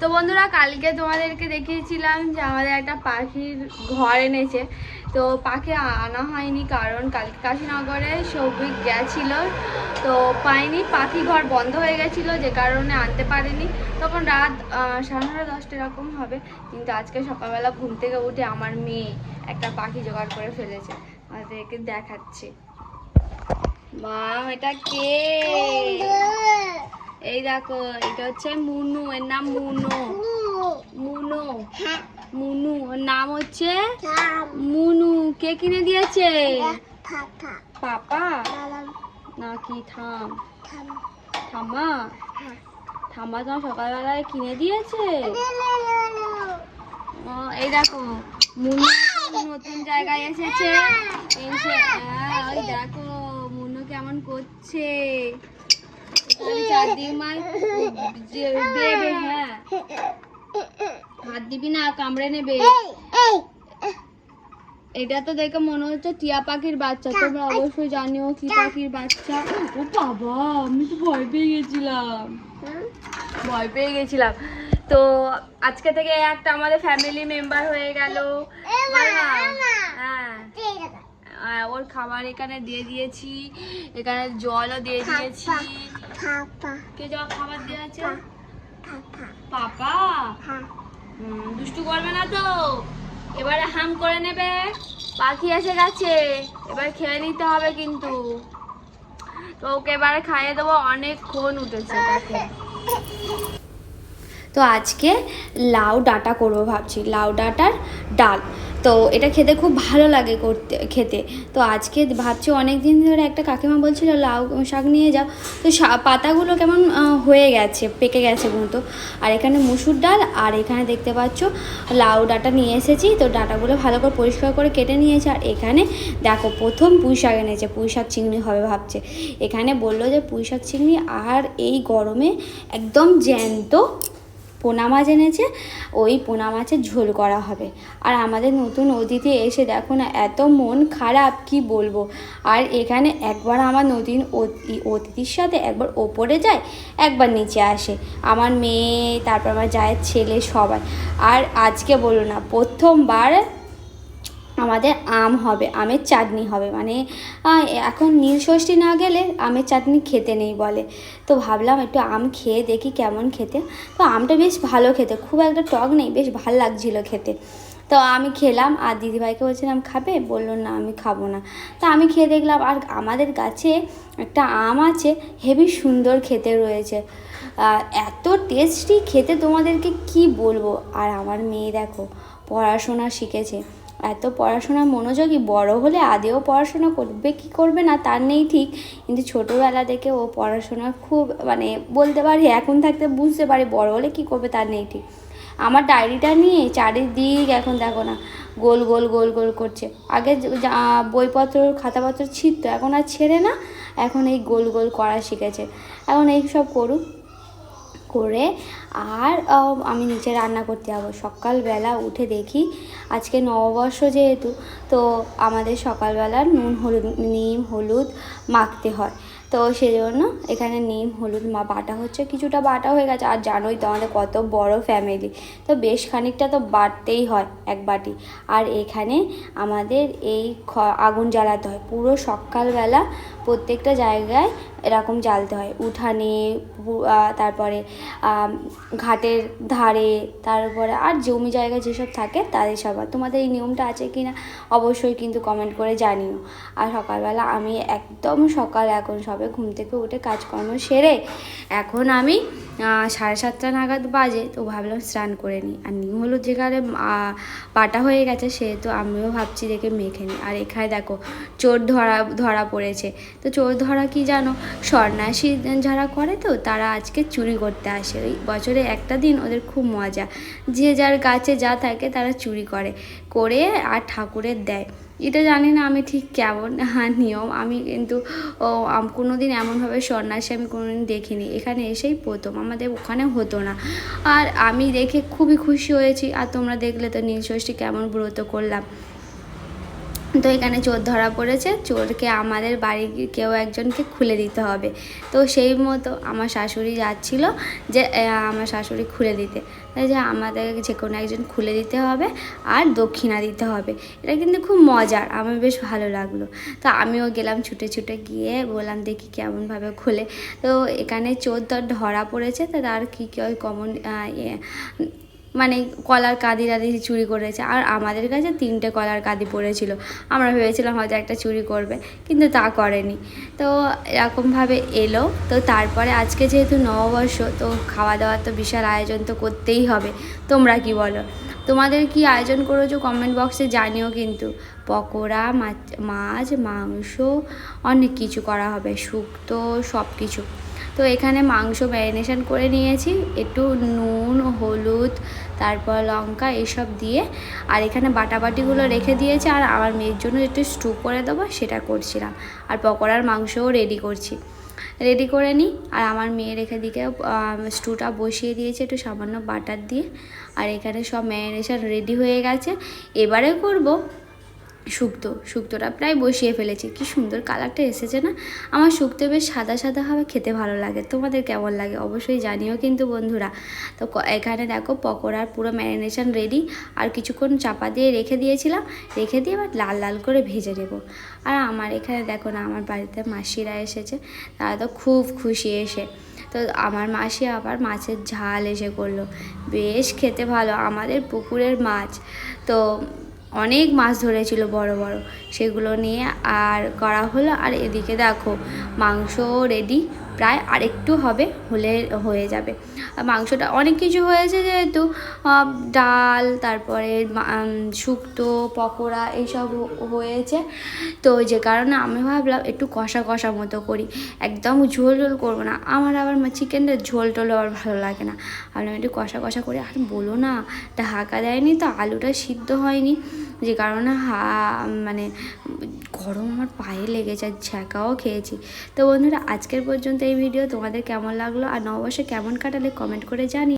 তো বন্ধুরা, কালকে তোমাদেরকে দেখিয়েছিলাম যে আমাদের একটা পাখির ঘর এনেছে। তো পাখি আনা হয়নি কারণ কালকে কাশীনগরে সৌভিক গেছিল। তো পাইনি, পাখি ঘর বন্ধ হয়ে গেছিল, যে কারণে আনতে পারেনি। তখন রাত সাড়ে নটা, দশটা এরকম হবে। কিন্তু আজকে সকালবেলা ঘুম থেকে উঠে আমার মেয়ে একটা পাখি জোগাড় করে ফেলেছে। আমাদেরকে দেখাচ্ছে। মা এটা কে? এই দেখো এটা হচ্ছে মুনু এর নাম মুনু। মুনু। মুনু ওর নাম হচ্ছে মুনু। কে কিনে দিয়েছে? পাপা। নাকি থাম। থামা। থামা? তোমার সকালবেলায় কিনে দিয়েছে? এই দেখো মুনু নতুন জায়গায় এসেছে। এসে ওই দেখো মুনু কেমন করছে। দেবে হ্যাঁ হাত দিবি না কামড়ে নেবে এটা তো দেখে মনে হচ্ছে টিয়া পাখির বাচ্চা তোমরা অবশ্যই জানিও কি পাখির বাচ্চা ও বাবা আমি তো ভয় পেয়ে গেছিলাম ভয় পেয়ে গেছিলাম তো আজকে থেকে একটা আমাদের ফ্যামিলি মেম্বার হয়ে গেল। হ্যাঁ। ওর খাবার এখানে দিয়ে দিয়েছি। এখানে জলও দিয়ে দিয়েছি। কে খাবার পাপা? দুষ্টু করবে না তো। এবারে হাম করে নেবে। পাখি এসে গেছে। এবার খেয়ে নিতে হবে কিন্তু। তো ওকে এবারে খাইয়ে দেবো অনেকক্ষণ উঠেছে দেখে তো আজকে লাউ ডাঁটা করব ভাবছি। লাউ ডাঁটার ডাল। তো এটা খেতে খুব ভালো লাগে করতে, খেতে। তো আজকে ভাবছি অনেক দিন ধরে একটা কাকিমা বলছিল, লাউ শাক নিয়ে যাও। তো পাতাগুলো কেমন হয়ে গেছে, পেকে গেছে মতো আর এখানে মুসুর ডাল, আর এখানে দেখতে পাচ্ছ লাউ ডাঁটা নিয়ে এসেছি। তো ডাঁটাগুলো ভালো করে পরিষ্কার করে কেটে নিয়েছে। আর এখানে দেখো প্রথম পুঁই শাক এনেছে, পুঁই শাক চিংড়ি হবে ভাবছে। এখানে বলল যে পুঁই শাক চিংড়ি আর এই গরমে একদম জ্যান্ত পোনা মাছ এনেছে ওই পোনা মাছের ঝোল করা হবে। আর আমাদের নতুন অতিথি এসে দেখো না, এত মন খারাপ, কি বলব? আর এখানে একবার আমার নতুন অতি- অতিথির সাথে একবার ওপরে যায়, একবার নিচে আসে। আমার মেয়ে, তারপর আমার যায় ছেলে সবাই। আর আজকে বলো না, প্রথমবার আমাদের আম হবে, আমের চাটনি হবে। মানে এখন নীল ষষ্ঠী না গেলে আমের চাটনি খেতে নেই বলে। তো ভাবলাম একটু আম খেয়ে দেখি কেমন খেতে। তো আমটা বেশ ভালো খেতে, খুব একটা টক নেই, বেশ ভালো লাগছিল খেতে। তো আমি খেলাম, আর দিদিভাইকে বলছিলাম, খাবে? বলল, না, আমি খাব না। তো আমি খেয়ে দেখলাম, আর আমাদের গাছে একটা আম আছে হেভি সুন্দর খেতে রয়েছে। এত টেস্টি খেতে তোমাদেরকে কি বলব? আর আমার মেয়ে দেখো, পড়াশোনা শিখেছে। এত পড়াশোনা মনোযোগী, বড় হলে আদেও পড়াশোনা করবে, কি করবে না তার নেই ঠিক। কিন্তু ছোটোবেলা থেকে ও পড়াশোনা খুব মানে বলতে পারে, এখন থাকতে বুঝতে পারে, বড় হলে কি করবে তার নেই ঠিক। আমার ডায়েরিটা নিয়ে চারিদিক এখন দেখো না, গোল গোল গোল গোল করছে। আগে বইপত্র, খাতাপত্র ছিঁড়ত এখন আর ছেড়ে না, এখন এই গোল গোল করা শিখেছে। এখন এই সব করুক। করে আর আমি নিচে রান্না করতে যাব। সকালবেলা উঠে দেখি আজকে নববর্ষ যেহেতু, তো আমাদের সকালবেলা নুন হলুদ, নিম হলুদ মাখতে হয়। তো সেজন্য এখানে নিম হলুদ মা, বাটা হচ্ছে, কিছুটা বাটা হয়ে গেছে। আর জানোই তো আমাদের কত বড় ফ্যামিলি তো বেশ খানিকটা তো বাটতেই হয় এক বাটি। আর এখানে আমাদের এই আগুন জ্বালাতে হয়। পুরো সকালবেলা প্রত্যেকটা জায়গায় এরকম জ্বালতে হয়। উঠানে তারপরে ঘাটের ধারে, তারপরে আর জমি জায়গা যেসব থাকে তাদের সবার তোমাদের এই নিয়মটা আছে কি না অবশ্যই কিন্তু কমেন্ট করে জানিও। আর সকালবেলা আমি একদম সকাল এখন সবে ঘুম থেকে উঠে কাজকর্ম সেরে এখন আমি সাড়ে সাতটা নাগাদ বাজে তো ভাবলাম স্নান করে নিই। আর নিম হলুদ যেখানে বাটা হয়ে গেছে সেহেতু আমিও ভাবছি দেখে মেখে নিই। আর এখানে দেখো চোর ধরা ধরা পড়েছে। তো চোর ধরা কি জানো? সন্ন্যাসী যারা করে তো, তারা আজকে চুরি করতে আসে। ওই বছরে একটা দিন ওদের খুব মজা। যে যার গাছে যা থাকে তারা চুরি করে করে আর ঠাকুরের দেয়। এটা জানি না আমি ঠিক কেমন হ্যাঁ নিয়ম। আমি কিন্তু কোনো দিন এমনভাবে সন্ন্যাসী আমি কোনো দিন দেখিনি। এখানে এসেই প্রথম। আমাদের ওখানে হতো না। আর আমি দেখে খুবই খুশি হয়েছি। আর তোমরা দেখলে তো নীল ষষ্ঠী কেমন ব্রত করলাম। তো এখানে চোর ধরা পড়েছে। চোরকে আমাদের বাড়ির কেউ একজনকে খুলে দিতে হবে। তো সেই মতো আমার শাশুড়ি যাচ্ছিল যে আমার শাশুড়ি খুলে দিতে। যে আমাদের যে কোনো একজন খুলে দিতে হবে আর দক্ষিণা দিতে হবে। এটা কিন্তু খুব মজার, আমার বেশ ভালো লাগল। তো আমিও গেলাম ছুটে ছুটে গিয়ে বললাম, দেখি কেমনভাবে খুলে। তো এখানে চোর ধরা পড়েছে, তো তার কী কী ওই কমন মানে কলার কাঁদি টাদি চুরি করেছে। আর আমাদের কাছে তিনটে কলার কাঁদি পড়েছিল। আমরা ভেবেছিলাম হয়তো একটা চুরি করবে, কিন্তু তা করেনি। তো এরকমভাবে এলো। তো তারপরে আজকে যেহেতু নববর্ষ, তো খাওয়া দাওয়ার তো বিশাল আয়োজন তো করতেই হবে। তোমরা কি বলো? তোমাদের কি আয়োজন করেছ কমেন্ট বক্সে জানিও কিন্তু। পকোড়া মাছ মাছ, মাংস, অনেক কিছু করা হবে। শুক্তো সব কিছু তো এখানে মাংস ম্যারিনেশন করে নিয়েছি, একটু নুন, হলুদ, তারপর লঙ্কা এসব দিয়ে। আর এখানে বাটাবাটিগুলো রেখে দিয়েছি, আর আমার মেয়ের জন্য একটু স্টু করে দেবো, সেটা করছিলাম। আর পকোড়ার মাংসও রেডি করছি। রেডি করে নিই, আর আমার মেয়ের এখানে দিকে স্টুটা বসিয়ে দিয়েছে একটু সামান্য বাটার দিয়ে। আর এখানে সব ম্যারিনেশন রেডি হয়ে গেছে। এবারে করব শুক্তো, শুক্তোটা প্রায় বসিয়ে ফেলেছি। কি সুন্দর কালারটা এসেছে না? আমার শুক্তো বেশ সাদা সাদা হবে, খেতে ভালো লাগে। তোমাদের কেমন লাগে অবশ্যই জানিও কিন্তু বন্ধুরা। তো এখানে দেখো পকোড়ার পুরো ম্যারিনেশন রেডি। আর কিছুক্ষণ চাপা দিয়ে রেখে দিয়েছিলাম। রেখে দিয়ে এবার লাল লাল করে ভেজে নেব। আর আমার এখানে দেখো না, আমার বাড়িতে মাসিরা এসেছে। তারা তো খুব খুশি এসে। তো আমার মাসি আবার মাছের ঝাল এসে করল। বেশ খেতে ভালো, আমাদের পুকুরের মাছ। তো অনেক মাছ ধরেছিল বড় বড়। সেগুলো নিয়ে আর করা হলো। আর এদিকে দেখো মাংস রেডি প্রায় আরেকটু হবে হলে হয়ে যাবে। মাংসটা অনেক কিছু হয়েছে যেহেতু ডাল, তারপরে শুক্তো, পকোড়া এইসব হয়েছে। তো যে কারণে আমি ভাবলাম একটু কষা কষা মতো করি। একদম ঝোল ঝোল করব না। আমার আবার চিকেনটা ঝোল টোল আবার ভালো লাগে না। ভাবলাম একটু কষা কষা করে। আর বলো না, ঢাকা দেয়নি তো, আলুটা সিদ্ধ হয়নি। যে কারণে হা মানে গরম আমার পায়ে লেগেছে আর ছ্যাঁকাও খেয়েছি। তো বন্ধুরা, আজকের পর্যন্ত এই ভিডিও তোমাদের কেমন লাগল? আর নববর্ষে কেমন কাটালে কমেন্ট করে জানি